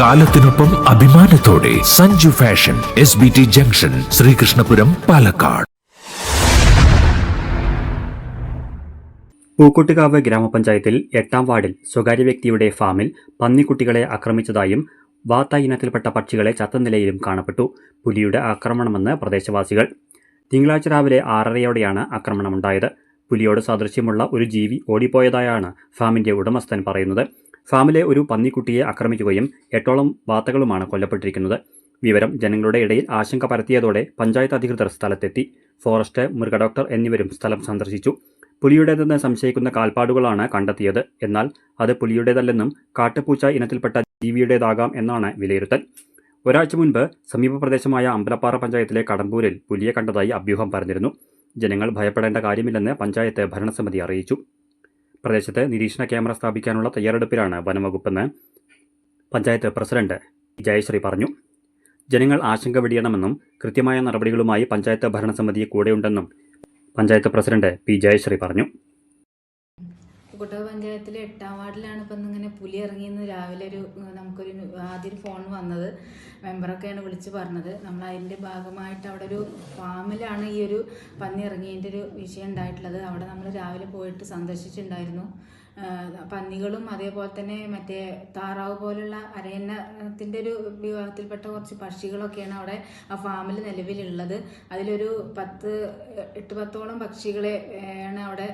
കാലത്തിനൊപ്പം അഭിമാനത്തോടെ Sanju fashion S B T junction Sreekrishnapuram Palakkad. Pookkuttikkavu ഗ്രാമപഞ്ചായത്തിൽ എട്ടാം വാർഡിൽ സ്വകാര്യ വ്യക്തിയുടെ ഫാമിൽ പന്നിക്കുട്ടികളെ ആക്രമിച്ചതായും വാത്ത ഇനത്തിൽപ്പെട്ട പക്ഷികളെ ചത്ത നിലയിലും കാണപ്പെട്ടു. പുലിയുടെ ആക്രമണമെന്ന് പ്രദേശവാസികൾ. തിങ്കളാഴ്ച രാവിലെ ആറരയോടെയാണ് ആക്രമണമുണ്ടായത്. പുലിയോട് സാദൃശ്യമുള്ള ഒരു ജീവി ഓടിപ്പോയതായാണ് ഫാമിന്റെ ഉടമസ്ഥൻ പറയുന്നത്. ഫാമിലെ ഒരു പന്നിക്കുട്ടിയെ ആക്രമിക്കുകയും എട്ടോളം വാത്തകളുമാണ് കൊല്ലപ്പെട്ടിരിക്കുന്നത്. വിവരം ജനങ്ങളുടെ ഇടയിൽ ആശങ്ക പരത്തിയതോടെ പഞ്ചായത്ത് അധികൃതർ സ്ഥലത്തെത്തി. ഫോറസ്റ്റ് മൃഗഡോക്ടർ എന്നിവരും സ്ഥലം സന്ദർശിച്ചു. പുലിയുടേതെന്ന് സംശയിക്കുന്ന കാൽപ്പാടുകളാണ് കണ്ടെത്തിയത്. എന്നാൽ അത് പുലിയുടേതല്ലെന്നും കാട്ടുപൂച്ച ഇനത്തിൽപ്പെട്ട ജീവിയുടേതാകാം എന്നാണ് വിലയിരുത്തൽ. ഒരാഴ്ച മുൻപ് സമീപ പ്രദേശമായ അമ്പലപ്പാറ പഞ്ചായത്തിലെ കടമ്പൂരിൽ പുലിയെ കണ്ടതായി അഭ്യൂഹം പറഞ്ഞിരുന്നു ജനങ്ങൾ ഭയപ്പെടേണ്ട കാര്യമില്ലെന്ന് പഞ്ചായത്ത് ഭരണസമിതി അറിയിച്ചു. പ്രദേശത്ത് നിരീക്ഷണ ക്യാമറ സ്ഥാപിക്കാനുള്ള തയ്യാറെടുപ്പിലാണ് വനംവകുപ്പെന്ന് പഞ്ചായത്ത് പ്രസിഡന്റ് ജയശ്രീ പറഞ്ഞു. ജനങ്ങൾ ആശങ്ക വെടിയണമെന്നും കൃത്യമായ നടപടികളുമായി പഞ്ചായത്ത് ഭരണസമിതി കൂടെയുണ്ടെന്നും പഞ്ചായത്ത് പ്രസിഡന്റ് പി ജയശ്രീ പറഞ്ഞു. കുട്ടക പഞ്ചായത്തിലെ എട്ടാം വാർഡിലാണ് ഇപ്പം ഇങ്ങനെ പുലി ഇറങ്ങിയെന്ന് രാവിലെ ഒരു നമുക്കൊരു ആദ്യം ഫോൺ വന്നത്. മെമ്പറൊക്കെയാണ് വിളിച്ച് പറഞ്ഞത്. നമ്മൾ അതിന്റെ ഭാഗമായിട്ട് അവിടെ ഒരു ഫാമിലാണ് ഈ ഒരു പന്നി ഇറങ്ങിയതിന്റെ ഒരു വിഷയം ഉണ്ടായിട്ടുള്ളത്. അവിടെ നമ്മൾ രാവിലെ പോയിട്ട് സന്ദർശിച്ചിട്ടുണ്ടായിരുന്നു. പന്നികളും അതേപോലെ തന്നെ മറ്റേ താറാവ് പോലുള്ള അരയന്നത്തിന്റെ ഒരു വിഭാഗത്തിൽപ്പെട്ട കുറച്ച് പക്ഷികളൊക്കെയാണ് അവിടെ ആ ഫാമിൽ നിലവിലുള്ളത്. അതിലൊരു പത്ത് എട്ട് പത്തോളം പക്ഷികളെ ആണ് അവിടെ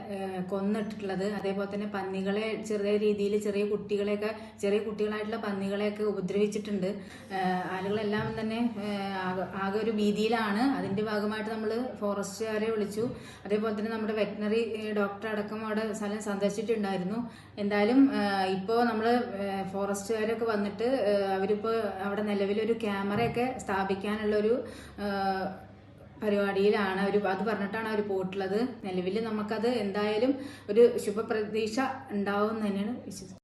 കൊന്നിട്ടിട്ടുള്ളത് അതേപോലെ തന്നെ പന്നികളെ ചെറിയ രീതിയിൽ ചെറിയ കുട്ടികളെയൊക്കെ ചെറിയ കുട്ടികളായിട്ടുള്ള പന്നികളെയൊക്കെ ഉപദ്രവിച്ചിട്ടുണ്ട്. ആളുകളെല്ലാം തന്നെ ആകെ ഒരു ഭീതിയിലാണ്. അതിന്റെ ഭാഗമായിട്ട് നമ്മൾ ഫോറസ്റ്റുകാരെ വിളിച്ചു. അതേപോലെ തന്നെ നമ്മുടെ വെറ്റിനറി ഡോക്ടർ അടക്കം അവിടെ സ്ഥലം സന്ദർശിച്ചിട്ടുണ്ടായിരുന്നു. എന്തായാലും ഇപ്പോൾ നമ്മൾ ഫോറസ്റ്റുകാരൊക്കെ വന്നിട്ട് അവരിപ്പോൾ അവിടെ നിലവിലൊരു ക്യാമറയൊക്കെ സ്ഥാപിക്കാനുള്ളൊരു പരിപാടിയിലാണ് അവർ അത് പറഞ്ഞിട്ടാണ് അവർ പോയിട്ടുള്ളത്. നിലവിൽ നമുക്കത് എന്തായാലും ഒരു ശുഭപ്രതീക്ഷ ഉണ്ടാവും തന്നെയാണ് വിശ്വസിക്കുന്നത്.